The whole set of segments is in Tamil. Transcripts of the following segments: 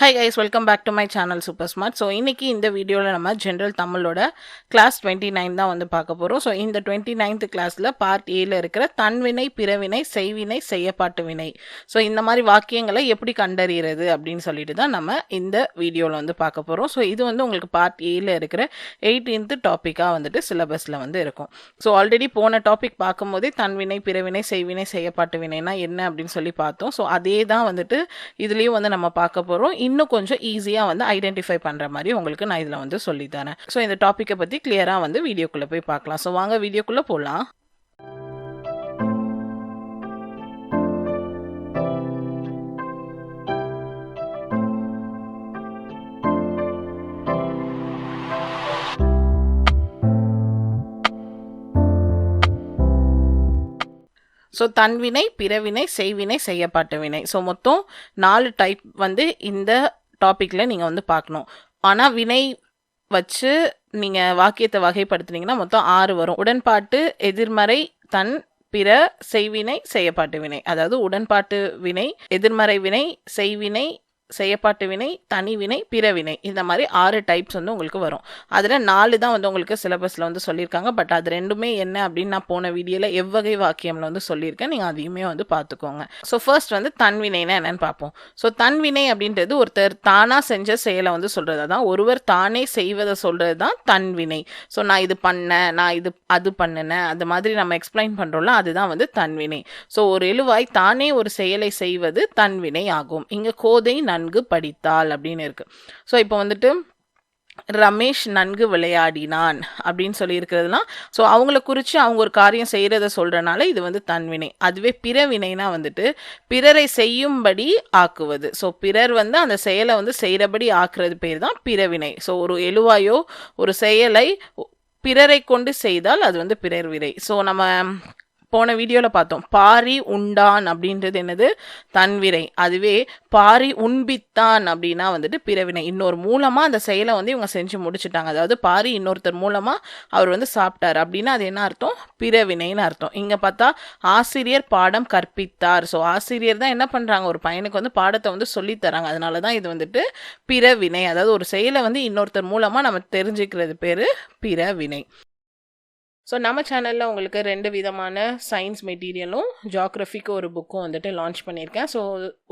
Hi guys welcome back to my channel super smart so இன்னைக்கு இந்த வீடியோவில் நம்ம ஜென்ரல் தமிழோட கிளாஸ் டுவெண்ட்டி நைன் தான் வந்து பார்க்க போகிறோம் ஸோ இந்த டுவெண்ட்டி நைன்த் கிளாஸில் பார்ட் ஏல இருக்கிற தன்வினை பிறவினை செய்வினை செய்யப்பாட்டு வினை. ஸோ இந்த மாதிரி வாக்கியங்களை எப்படி கண்டறிகிறது அப்படின்னு சொல்லிட்டு தான் நம்ம இந்த வீடியோவில் வந்து பார்க்க போகிறோம் ஸோ இது வந்து உங்களுக்கு பார்ட் ஏல இருக்கிற எயிட்டீன்த் டாப்பிக்காக வந்துட்டு சிலபஸில் வந்து இருக்கும். ஸோ ஆல்ரெடி போன டாபிக் பார்க்கும்போதே தன்வினை பிறவினை செய்வினை செய்யப்பாட்டு வினைனா என்ன அப்படின்னு சொல்லி பார்த்தோம். ஸோ அதே தான் வந்துட்டு இதுலேயும் வந்து நம்ம பார்க்க போகிறோம் இன்னும் கொஞ்சம் ஈஸியாக வந்து ஐடென்டிஃபை பண்ணுற மாதிரி உங்களுக்கு நான் இதில் வந்து சொல்லித்தரேன் ஸோ இந்த டாப்பிக்கை பற்றி கிளியராக வந்து வீடியோக்குள்ளே போய் பார்க்கலாம். ஸோ வாங்க வீடியோக்குள்ளே போகலாம் ஸோ தன்வினை பிறவினை செய்வினை செய்யப்பட்ட வினை. ஸோ மொத்தம் நாலு டைப் வந்து இந்த டாப்பிக்கில் நீங்கள் வந்து பார்க்கணும். ஆனால் வினை வச்சு நீங்கள் வாக்கியத்தை வகைப்படுத்துனீங்கன்னா மொத்தம் ஆறு வரும். உடன்பாட்டு எதிர்மறை தன் பிற செய்வினை செய்யப்பாட்டு வினை. அதாவது உடன்பாட்டு வினை எதிர்மறை வினை செய்வினை செய்யப்பாட்டு வினை தனி வினை பிறவினை இந்த மாதிரி ஆறு டைப்ஸ் வந்து உங்களுக்கு வரும். அதில் நாலு தான் வந்து உங்களுக்கு சிலபஸில் வந்து சொல்லியிருக்காங்க. பட் அது ரெண்டுமே என்ன அப்படின்னு நான் போன வீடியோவில் எவ்வகை வாக்கியமில் வந்து சொல்லியிருக்கேன். நீங்கள் அதையுமே வந்து பார்த்துக்கோங்க. ஸோ ஃபர்ஸ்ட் வந்து தன்வினைனா என்னென்னு பார்ப்போம். ஸோ தன்வினை அப்படின்றது ஒருத்தர் தானாக செஞ்ச செயலை வந்து சொல்கிறது தான் ஒருவர் தானே செய்வதை சொல்கிறது தான் தன்வினை ஸோ நான் இது பண்ணேன் நான் இது அது பண்ணினேன். அந்த மாதிரி நம்ம எக்ஸ்பிளைன் பண்ணுறோம்ல அதுதான் வந்து தன்வினை ஸோ ஒரு எழுவாய் தானே ஒரு செயலை செய்வது தன்வினை ஆகும் இங்கே கோதை நன்கு படித்தாள் அப்படின்னு இருக்கு. ஸோ இப்போ வந்துட்டு ரமேஷ் நன்கு விளையாடினான் அப்படின்னு சொல்லி இருக்கிறதுலாம் ஸோ அவங்கள குறித்து அவங்க ஒரு காரியம் செய்கிறத சொல்கிறனால இது வந்து தன்வினை அதுவே பிறவினைனா வந்துட்டு பிறரை செய்யும்படி ஆக்குவது. ஸோ பிறர் வந்து அந்த செயலை வந்து செய்கிறபடி ஆக்குறது பேர் தான் பிறவினை ஸோ ஒரு எழுவாயோ ஒரு செயலை பிறரை கொண்டு செய்தால் அது வந்து பிறர் வினை. ஸோ நம்ம போன வீடியோவில் பார்த்தோம். பாரி உண்டான் அப்படின்றது என்னது? தன்விரை. அதுவே பாரி உண்பித்தான் அப்படின்னா வந்துட்டு பிறவினை. இன்னொரு மூலமாக அந்த செயலை வந்து இவங்க செஞ்சு முடிச்சுட்டாங்க. அதாவது பாரி இன்னொருத்தர் மூலமாக அவர் வந்து சாப்பிட்டார். அப்படின்னா அது என்ன அர்த்தம்? பிறவினைன்னு அர்த்தம். இங்கே பார்த்தா ஆசிரியர் பாடம் கற்பித்தார். ஸோ ஆசிரியர் தான் என்ன பண்ணுறாங்க ஒரு பையனுக்கு வந்து பாடத்தை வந்து சொல்லித்தராங்க அதனால தான் இது வந்துட்டு பிறவினை. அதாவது ஒரு செயலை வந்து இன்னொருத்தர் மூலமாக நம்ம தெரிஞ்சுக்கிறது பேர் பிறவினை. ஸோ நம்ம சேனலில் உங்களுக்கு ரெண்டு விதமான சயின்ஸ் மெட்டீரியலும் ஜாக்ரஃபிக்கு ஒரு புக்கும் வந்துட்டு லான்ச் பண்ணியிருக்கேன். ஸோ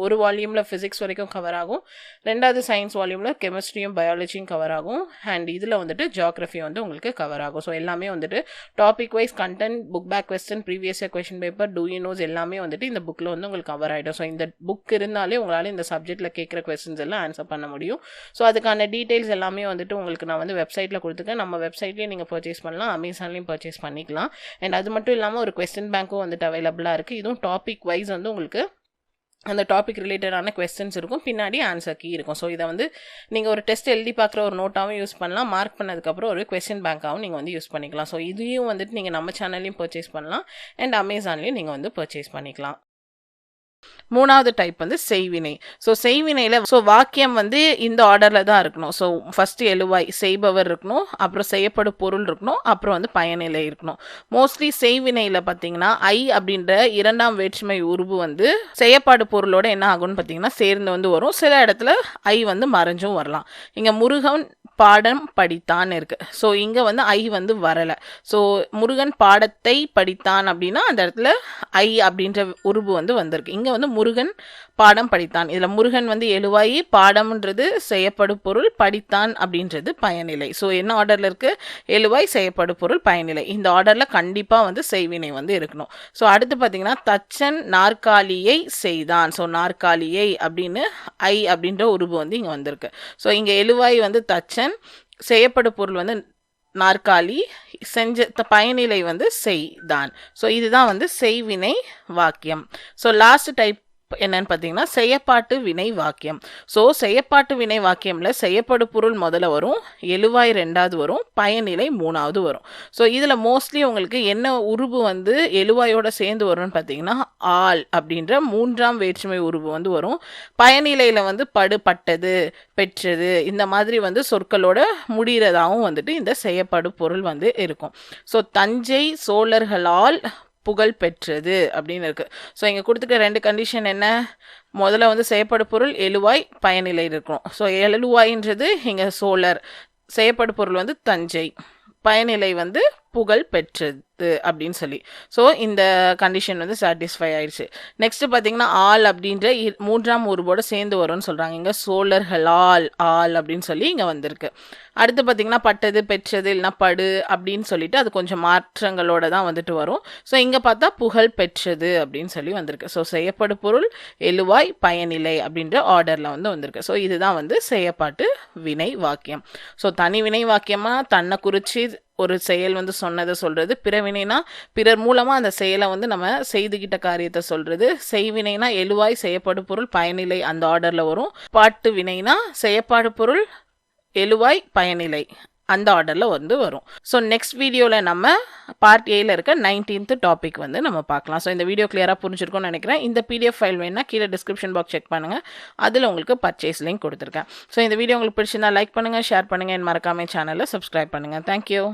ஒரு வால்யூமில் ஃபிசிக்ஸ் வரைக்கும் கவர் ஆகும். ரெண்டாவது சயின்ஸ் வால்யூமில் கெமிஸ்ட்ரியும் பயாலஜியும் கவர் ஆகும். அண்ட் இதில் வந்துட்டு ஜாக்ரஃபி வந்து உங்களுக்கு கவர் ஆகும். ஸோ எல்லாமே வந்துட்டு topic wise content book back question previous year question paper do you knows எல்லாமே வந்துட்டு இந்த புக்கில் வந்து உங்களுக்கு கவர் ஆகிடும் ஸோ இந்த புக் இருந்தாலே உங்களால் இந்த சப்ஜெக்ட்டில் கேட்குற கொஸ்டின்ஸ் எல்லாம் ஆன்சர் பண்ண முடியும். ஸோ அதுக்கான டீட்டெயில்ஸ் எல்லாமே வந்துட்டு உங்களுக்கு நான் வந்து வெப்சைட்டில் கொடுத்துருக்கேன். நம்ம வெப்சைட்லேயே நீங்கள் பர்ச்சேஸ் பண்ணலாம். அமேசான்லேயும் பர்ச்சேஸ் பர்ச்சேஸ் பண்ணிக்கலாம். அண்ட் அது மட்டும் இல்லாமல் ஒரு கொஸ்டின் பேங்க்கும் வந்துட்டு அவைலபிளாக இருக்குது இதுவும் டாபிக் வைஸ் வந்து உங்களுக்கு அந்த டாபிக் ரிலேட்டடான கொஸ்டின்ஸ் இருக்கும். பின்னாடி ஆன்சர் கீ இருக்கும். ஸோ இதை வந்து நீங்கள் ஒரு டெஸ்ட் எழுதி பார்க்குற ஒரு நோட்டாகவும் யூஸ் பண்ணலாம். மார்க் பண்ணதுக்கப்புறம் ஒரு கொஸ்டின் பேங்காகவும் நீங்கள் வந்து யூஸ் பண்ணிக்கலாம். ஸோ இதையும் வந்துட்டு நீங்கள் நம்ம சேனல்லையும் பர்ச்சேஸ் பண்ணலாம். அண்ட் அமேசான்லேயும் நீங்கள் வந்து பர்ச்சேஸ் பண்ணிக்கலாம். மூணாவது டைப் வந்து செய்வினை. ஸோ செய்வினையில் ஸோ வாக்கியம் வந்து இந்த ஆர்டரில் தான் இருக்கணும். ஸோ ஃபஸ்ட்டு எழுவாய் செய்பவர் இருக்கணும் அப்புறம் செய்யப்படும் பொருள் இருக்கணும் அப்புறம் வந்து பயனிலை இருக்கணும். மோஸ்ட்லி செய்வினையில் பார்த்தீங்கன்னா ஐ அப்படின்ற இரண்டாம் வேற்றுமை உருவு வந்து செய்யப்பாடு பொருளோட என்ன ஆகும்னு பார்த்தீங்கன்னா சேர்ந்து வந்து வரும். சில இடத்துல ஐ வந்து மறைஞ்சும் வரலாம். இங்கே முருகன் பாடம் படித்தான் இருக்கு. ஸோ இங்கே வந்து ஐ வந்து வரலை. ஸோ முருகன் பாடத்தை படித்தான் அப்படின்னா அந்த இடத்துல ஐ அப்படின்ற உருவு வந்து வந்திருக்கு. இங்கே வந்து முருகன் பாடம் படித்தான். இதில் முருகன் வந்து எழுவாயி பாடம்ன்றது செய்யப்படும் பொருள் படித்தான் அப்படின்றது பயனிலை. ஸோ என்ன ஆர்டரில் இருக்குது எழுவாய் செய்யப்படும் பொருள் பயனிலை. இந்த ஆர்டரில் கண்டிப்பாக வந்து செய்வினை வந்து இருக்கணும். ஸோ அடுத்து பார்த்தீங்கன்னா தச்சன் நாற்காலியை செய்தான். ஸோ நாற்காலியை அப்படின்னு ஐ அப்படின்ற உருவு வந்து இங்கே வந்திருக்கு. ஸோ இங்கே எழுவாய் வந்து தச்சன் செய்யப்படும் பொருள் வந்து நாற்காலி செஞ்ச பயனிலை வந்து செய்தான் ஸோ இதுதான் வந்து செய்வினை வாக்கியம். ஸோ லாஸ்ட் டைப் என்னன்னு பார்த்தீங்கன்னா செய்யப்பாட்டு வினை வாக்கியம். ஸோ செய்யப்பாட்டு வினை வாக்கியமில் செய்யப்படு பொருள் முதல்ல வரும் எழுவாய் ரெண்டாவது வரும் பயனிலை மூணாவது வரும். ஸோ இதில் மோஸ்ட்லி உங்களுக்கு என்ன உருவு வந்து எழுவாயோட சேர்ந்து வரும்னு பார்த்தீங்கன்னா ஆள் அப்படின்ற மூன்றாம் வேற்றுமை உருவு வந்து வரும். பயனிலையில் வந்து படுபட்டது பெற்றது இந்த மாதிரி வந்து சொற்களோட முடிகிறதாகவும் வந்துட்டு இந்த செய்யப்படு பொருள் வந்து இருக்கும். ஸோ தஞ்சை சோழர்களால் புகழ் பெற்றது அப்படின்னு இருக்குது ஸோ இங்கே கொடுத்துருக்க ரெண்டு கண்டிஷன் என்ன? முதல்ல வந்து செய்யப்படு பொருள் எழுவாய் பயனிலை இருக்கும் ஸோ எழுவாயின்றது இங்கே சோழர். செய்யப்படு பொருள் வந்து தஞ்சை. பயனிலை வந்து புகழ் பெற்றது அப்படின்னு சொல்லி. ஸோ இந்த கண்டிஷன் வந்து சாட்டிஸ்ஃபை ஆயிடுச்சு நெக்ஸ்ட்டு பார்த்தீங்கன்னா ஆள் அப்படின்ற இ- மூன்றாம் உருவோட சேர்ந்து வரும்னு சொல்கிறாங்க இங்கே சோழர்களால் ஆள் அப்படின்னு சொல்லி இங்கே வந்திருக்கு. அடுத்து பார்த்தீங்கன்னா பட்டது பெற்றது இல்லைன்னா படு அப்படின்னு சொல்லிட்டு அது கொஞ்சம் மாற்றங்களோட தான் வந்துட்டு வரும். ஸோ இங்கே பார்த்தா புகழ் பெற்றது அப்படின்னு சொல்லி வந்திருக்கு. ஸோ செய்யப்படு பொருள் எழுவாய் பயனிலை அப்படின்ற ஆர்டரில் வந்து வந்திருக்கு. ஸோ இதுதான் வந்து செய்யப்பாட்டு வினை வாக்கியம். ஸோ தனி வினை வாக்கியமாக தன்னை குறித்து ஒரு செயல் வந்து சொன்னதை சொல்கிறது பிறவினைனா பிறர் மூலமாக அந்த செயலை வந்து நம்ம செய்துகிட்ட காரியத்தை சொல்கிறது செய்வினைனா எழுவாய் செய்யப்படு பொருள் பயனிலை அந்த ஆர்டரில் வரும். பாட்டு வினைனா செய்யப்பாடு பொருள் எழுவாய் பயனிலை அந்த ஆர்டரில் வந்து வரும். ஸோ நெக்ஸ்ட் வீடியோவில் நம்ம பார்ட் ஏயில் இருக்க நைன்டீன்த் டாபிக் வந்து நம்ம பார்க்கலாம். ஸோ இந்த வீடியோ கிளியராக புரிஞ்சிருக்கும்னு நினைக்கிறேன். இந்த பிடிஎஃப் ஃபைல் வேணால் கீழே டிஸ்கிரிப்ஷன் பாக்ஸ் செக் பண்ணுங்கள் அதில் உங்களுக்கு பர்ச்சேஸ் லிங்க் கொடுத்துருக்கேன். ஸோ இந்த வீடியோ உங்களுக்கு பிடிச்சிருந்தா லைக் பண்ணுங்கள் ஷேர் பண்ணுங்கள் என் மறக்காமல் சேனலை சப்ஸ்கிரைப் பண்ணுங்கள் தேங்க்யூ